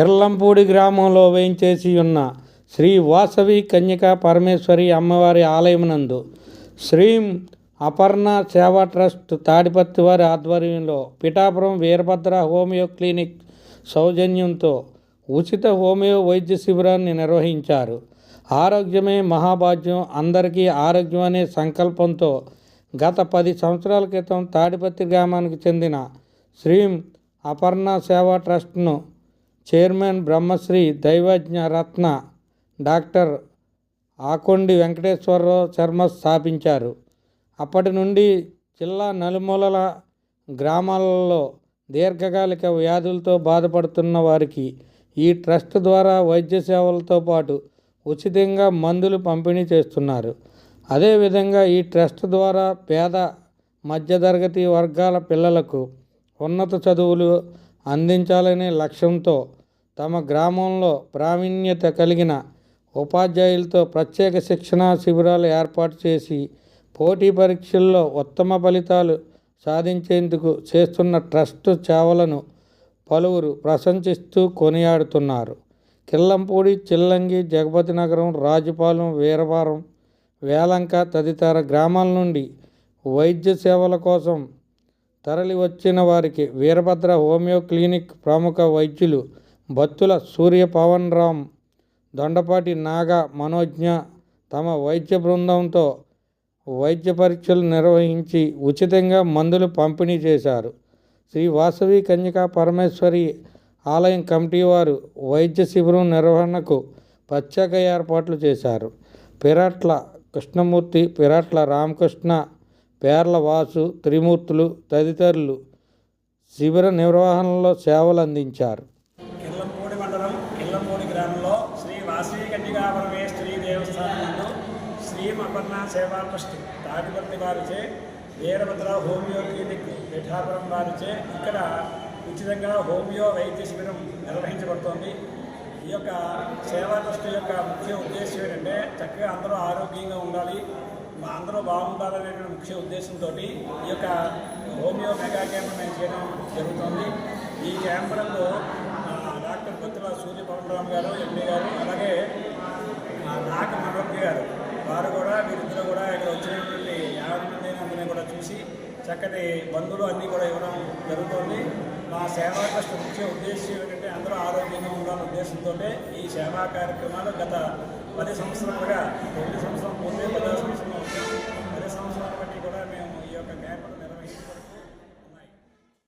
కిర్లంపూడి గ్రామంలో వేయించేసి ఉన్న శ్రీ వాసవి కన్యకా పరమేశ్వరి అమ్మవారి ఆలయమునందు శ్రీం అపర్ణ సేవా ట్రస్ట్ తాడిపత్తి వారి ఆధ్వర్యంలో పిఠాపురం వీరభద్ర హోమియో క్లినిక్ సౌజన్యంతో ఉచిత హోమియో వైద్య శిబిరాన్ని నిర్వహించారు. ఆరోగ్యమే మహాభాగ్యం. అందరికీ ఆరోగ్యం అనే సంకల్పంతో గత పది సంవత్సరాల క్రితం తాడిపత్రి గ్రామానికి చెందిన శ్రీం అపర్ణ సేవా ట్రస్ట్ను చైర్మన్ బ్రహ్మశ్రీ దైవజ్ఞ రత్న డాక్టర్ ఆకొండి వెంకటేశ్వరరావు శర్మ స్థాపించారు. అప్పటి నుండి జిల్లా నలుమూలల గ్రామాలలో దీర్ఘకాలిక వ్యాధులతో బాధపడుతున్న వారికి ఈ ట్రస్ట్ ద్వారా వైద్య సేవలతో పాటు ఉచితంగా మందులు పంపిణీ చేస్తున్నారు. అదేవిధంగా ఈ ట్రస్ట్ ద్వారా పేద మధ్యతరగతి వర్గాల పిల్లలకు ఉన్నత చదువులు అందించాలనే లక్ష్యంతో తమ గ్రామంలో ప్రావీణ్యత కలిగిన ఉపాధ్యాయులతో ప్రత్యేక శిక్షణా శిబిరాలు ఏర్పాటు చేసి పోటీ పరీక్షల్లో ఉత్తమ ఫలితాలు సాధించేందుకు చేస్తున్న ట్రస్ట్ సేవలను పలువురు ప్రశంసిస్తూ కొనియాడుతున్నారు. కిల్లంపూడి చిల్లంగి జగపతి నగరం రాజుపాలెం వీరవారం వేలంక తదితర గ్రామాల నుండి వైద్య సేవల కోసం తరలి వచ్చిన వారికి వీరభద్ర హోమియో క్లినిక్ ప్రముఖ వైద్యులు బత్తుల సూర్య పవన్ రామ్ దొండపాటి నాగ మనోజ్ఞ తమ వైద్య బృందంతో వైద్య పరీక్షలు నిర్వహించి ఉచితంగా మందులు పంపిణీ చేశారు. శ్రీ వాసవి కన్యకా పరమేశ్వరి ఆలయం కమిటీ వారు వైద్య శిబిరం నిర్వహణకు ప్రత్యేక ఏర్పాట్లు చేశారు. పిరాట్ల కృష్ణమూర్తి పిరాట్ల రామకృష్ణ పేర్ల వాసు త్రిమూర్తులు తదితరులు శిబిర నిర్వహణలో సేవలు అందించారు మండలం గ్రామంలో శ్రీ వాసవి కన్యకా పరమేశ్వరి దేవస్థానం నందు శ్రీ అపర్ణ సేవా ట్రస్ట్ తాటిపల్లి వారిచే వీరభద్ర హోమియో క్లినిక్ పిఠాపురం వారిచే ఇక్కడ ఉచితంగా హోమియో వైద్య శిబిరం నిర్వహించబడుతోంది. ఈ యొక్క సేవా ట్రస్ట్ యొక్క ముఖ్య ఉద్దేశం ఏంటంటే చక్కగా అందరూ ఆరోగ్యంగా ఉండాలి మా అందరూ బాగుండాలనే ముఖ్య ఉద్దేశంతో ఈ యొక్క హోమియో మెగా క్యాంప్ మేము చేయడం జరుగుతుంది. ఈ క్యాంపులలో ఆ, డాక్టర్ బొత్తుల సూర్యపవన్ గారు ఎంపీ గారు అలాగే ఆ, నాగ మనోజ్ఞ గారు వారు కూడా వీరిద్దరు కూడా ఇక్కడ వచ్చినటువంటి యాభై మంది అందరినీ కూడా చూసి చక్కటి బంధువులు అన్నీ కూడా ఇవ్వడం జరుగుతుంది. మా సేవా ట్రస్ట్ ముఖ్య ఉద్దేశం ఏంటంటే అందరూ ఆరోగ్యంగా ఉండాలనే ఉద్దేశంతో ఈ సేవా కార్యక్రమాలు గత పది సంవత్సరాలుగా రెండు సంవత్సరం పూర్తి పదో